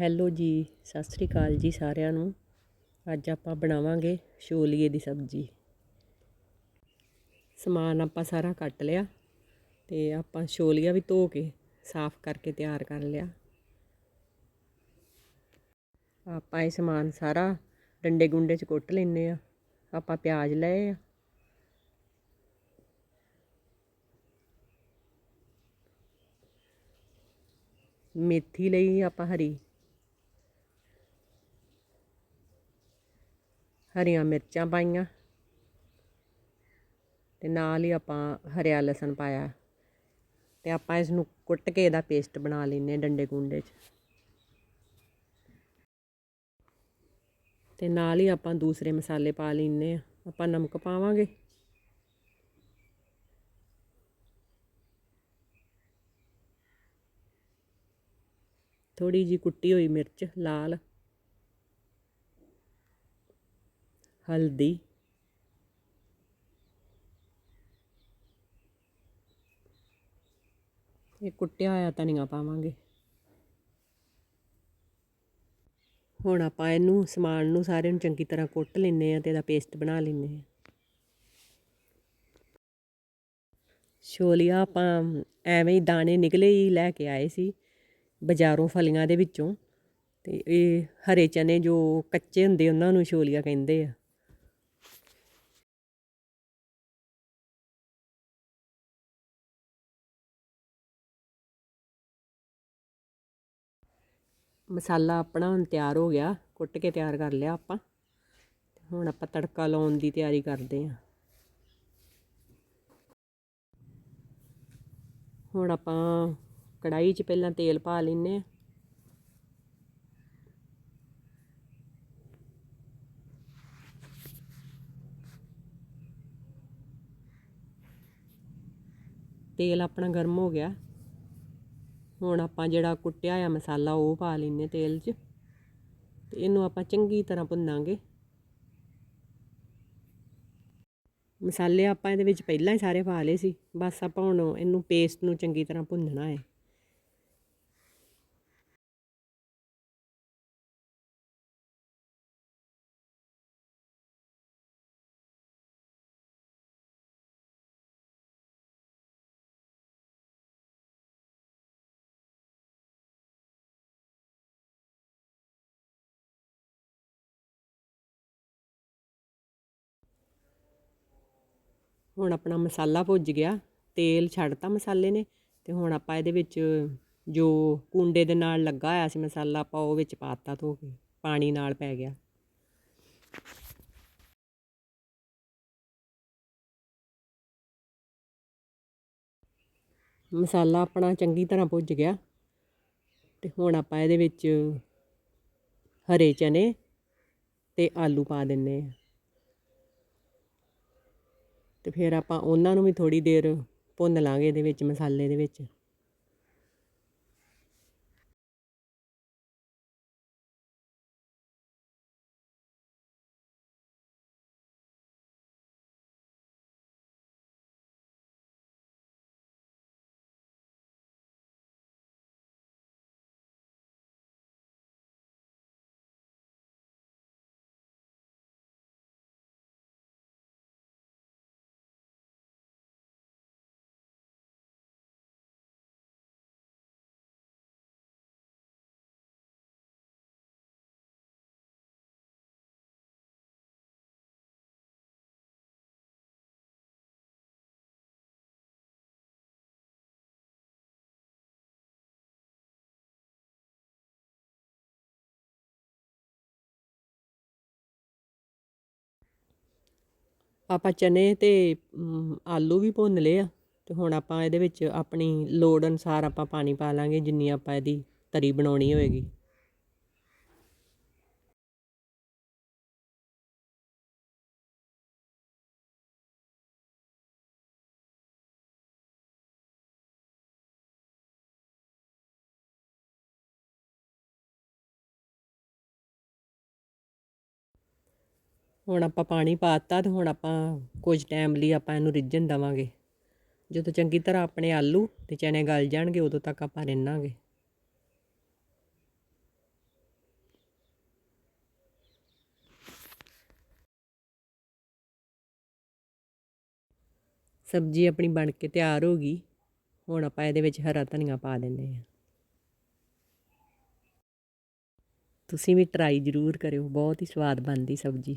Hello ਜੀ, ਸਤਿ ਸ੍ਰੀ ਅਕਾਲ ਜੀ ਸਾਰਿਆਂ ਨੂੰ। ਅੱਜ ਆਪਾਂ ਬਣਾਵਾਂਗੇ ਛੋਲੀਏ ਦੀ ਸਬਜ਼ੀ। ਸਮਾਨ ਆਪਾਂ ਸਾਰਾ ਕੱਟ ਲਿਆ ਤੇ ਆਪਾਂ ਛੋਲੀਆ ਵੀ ਧੋ ਕੇ ਸਾਫ਼ ਕਰਕੇ ਤਿਆਰ ਕਰ ਲਿਆ। ਆਪਾਂ ਇਹ ਸਮਾਨ ਸਾਰਾ ਡੰਡੇ ਗੁੰਡੇ ਚ ਕੁੱਟ ਲੈਨੇ ਆ ਆਪਾਂ ਪਿਆਜ਼ ਲਏ ਆ। ਮੇਥੀ ਲਈ ਆਪਾਂ ਹਰੀ। ਹਰੀਆਂ ਮਿਰਚਾਂ ਪਾਈਆਂ। ਤੇ ਨਾਲ ਹੀ ਆਪਾਂ ਹਰਿਆ ਲਸਣ ਪਾਇਆ। ਤੇ ਆਪਾਂ ਇਸ ਨੂੰ ਕੁੱਟ ਕੇ ਇਹਦਾ ਪੇਸਟ ਬਣਾ ਲੈਨੇ ਡੰਡੇ ਗੁੰਡੇ 'ਚ। ਤੇ ਨਾਲ ਹੀ ਆਪਾਂ ਦੂਸਰੇ ਮਸਾਲੇ ਪਾ ਲੈਨੇ ਆ ਆਪਾਂ ਨਮਕ ਪਾਵਾਂਗੇ। ਥੋੜੀ ਜੀ ਕੁੱਟੀ ਹੋਈ ਮਿਰਚ, ਲਾਲ। ਹਲਦੀ। ਇਹ ਕੁੱਟਿਆ ਹੋਇਆ ਧਨੀਆ ਪਾਵਾਂਗੇ। ਹੁਣ ਆਪਾਂ ਇਹਨੂੰ ਸਮਾਨ ਨੂੰ ਸਾਰੇ ਨੂੰ ਚੰਗੀ ਤਰ੍ਹਾਂ ਕੁੱਟ ਲੈਨੇ ਆ ਤੇ ਇਹਦਾ ਪੇਸਟ ਬਣਾ ਲੈਨੇ ਆ ਛੋਲੀਆਂ ਆਪਾਂ ਐਵੇਂ ਹੀ ਦਾਣੇ ਨਿਕਲੇ ਹੀ ਲੈ ਕੇ ਆਏ ਸੀ ਬਾਜ਼ਾਰੋਂ ਫਲੀਆਂ ਦੇ ਵਿੱਚੋਂ ਤੇ ਇਹ ਹਰੇ ਚਨੇ ਜੋ ਕੱਚੇ ਹੁੰਦੇ ਉਹਨਾਂ ਨੂੰ ਛੋਲੀਆਂ ਕਹਿੰਦੇ ਆ। ਮਸਾਲਾ ਆਪਣਾ ਹੁਣ ਤਿਆਰ ਹੋ ਗਿਆ, ਕੁੱਟ ਕੇ ਤਿਆਰ ਕਰ ਲਿਆ ਆਪਾਂ। ਹੁਣ ਆਪਾਂ ਤੜਕਾ ਲਾਉਣ ਦੀ ਤਿਆਰੀ ਕਰਦੇ ਹਾਂ। ਹੁਣ ਆਪਾਂ ਕੜਾਈ 'ਚ ਪਹਿਲਾਂ ਤੇਲ ਪਾ ਲੈਨੇ ਆ ਤੇਲ ਆਪਣਾ ਗਰਮ ਹੋ ਗਿਆ। ਹੁਣ ਆਪਾਂ ਜਿਹੜਾ ਕੁੱਟਿਆ ਆ ਮਸਾਲਾ, ਉਹ ਪਾ ਲੈਨੇ ਤੇਲ 'ਚ। ਤੇ ਇਹਨੂੰ ਆਪਾਂ ਚੰਗੀ ਤਰ੍ਹਾਂ ਭੁੰਨਾਂਗੇ। ਮਸਾਲੇ ਆਪਾਂ ਇਹਦੇ ਵਿੱਚ ਪਹਿਲਾਂ ਹੀ ਸਾਰੇ ਪਾ ਲਏ ਸੀ। ਬਸ ਆਪਾਂ ਹੁਣ ਇਹਨੂੰ ਪੇਸਟ ਨੂੰ ਚੰਗੀ ਤਰ੍ਹਾਂ ਭੁੰਨਣਾ ਹੈ। ਹੁਣ ਆਪਣਾ ਮਸਾਲਾ ਭੁੱਜ ਗਿਆ, ਤੇਲ ਛੱਡਤਾ ਮਸਾਲੇ ਨੇ, ਤੇ ਹੁਣ ਆਪਾਂ ਇਹਦੇ ਵਿੱਚ ਜੋ ਕੁੰਡੇ ਦੇ ਨਾਲ ਲੱਗਾ ਹੋਇਆ ਸੀ ਮਸਾਲਾ, ਆਪਾਂ ਉਹ ਵਿੱਚ ਪਾਤਾ ਧੋ ਕੇ, ਪਾਣੀ ਨਾਲ ਪੈ ਗਿਆ। ਮਸਾਲਾ ਆਪਣਾ ਚੰਗੀ ਤਰ੍ਹਾਂ ਭੁੱਜ ਗਿਆ, ਤੇ ਹੁਣ ਆਪਾਂ ਇਹਦੇ ਵਿੱਚ ਹਰੇ ਚਨੇ ਤੇ ਆਲੂ ਪਾ ਦਿੰਨੇ ਆ। ਅਤੇ ਫਿਰ ਆਪਾਂ ਉਹਨਾਂ ਨੂੰ ਵੀ ਥੋੜ੍ਹੀ ਦੇਰ ਭੁੰਨ ਲਾਂਗੇ ਇਹਦੇ ਵਿੱਚ ਮਸਾਲੇ ਦੇ ਵਿੱਚ। ਆਪਾਂ ਚਨੇ ਤੇ ਆਲੂ ਵੀ ਭੁੰਨ ਲਏ ਆ, ਤੇ ਹੁਣ ਆਪਾਂ ਇਹਦੇ ਵਿੱਚ ਆਪਣੀ ਲੋੜ ਅਨੁਸਾਰ ਆਪਾਂ ਪਾਣੀ ਪਾ ਲਾਂਗੇ, ਜਿੰਨੀ ਆਪਾਂ ਇਹਦੀ ਤਰੀ ਬਣਾਉਣੀ ਹੋਏਗੀ। ਹੁਣ ਆਪਾਂ ਪਾਣੀ ਪਾਤਾ ਤੇ ਹੁਣ ਆਪਾਂ ਕੁਝ ਟਾਈਮ ਲਈ ਆਪਾਂ ਇਹਨੂੰ ਰਿੱਝਣ ਦਵਾਂਗੇ। ਜਦੋਂ ਚੰਗੀ ਤਰ੍ਹਾਂ ਆਪਣੇ ਆਲੂ ਤੇ ਚਣੇ ਗਲ ਜਾਣਗੇ, ਉਦੋਂ ਤੱਕ ਆਪਾਂ ਰਿੰਨਾਂਗੇ। ਸਬਜ਼ੀ ਆਪਣੀ ਬਣ ਕੇ ਤਿਆਰ ਹੋ ਗਈ। ਹੁਣ ਆਪਾਂ ਇਹਦੇ ਵਿੱਚ ਹਰਾ ਧਨੀਆ ਪਾ ਦਿੰਦੇ ਆ ਤੁਸੀਂ ਵੀ ਟਰਾਈ ਜ਼ਰੂਰ ਕਰਿਓ, ਬਹੁਤ ਹੀ ਸਵਾਦ ਬਣਦੀ ਸਬਜ਼ੀ।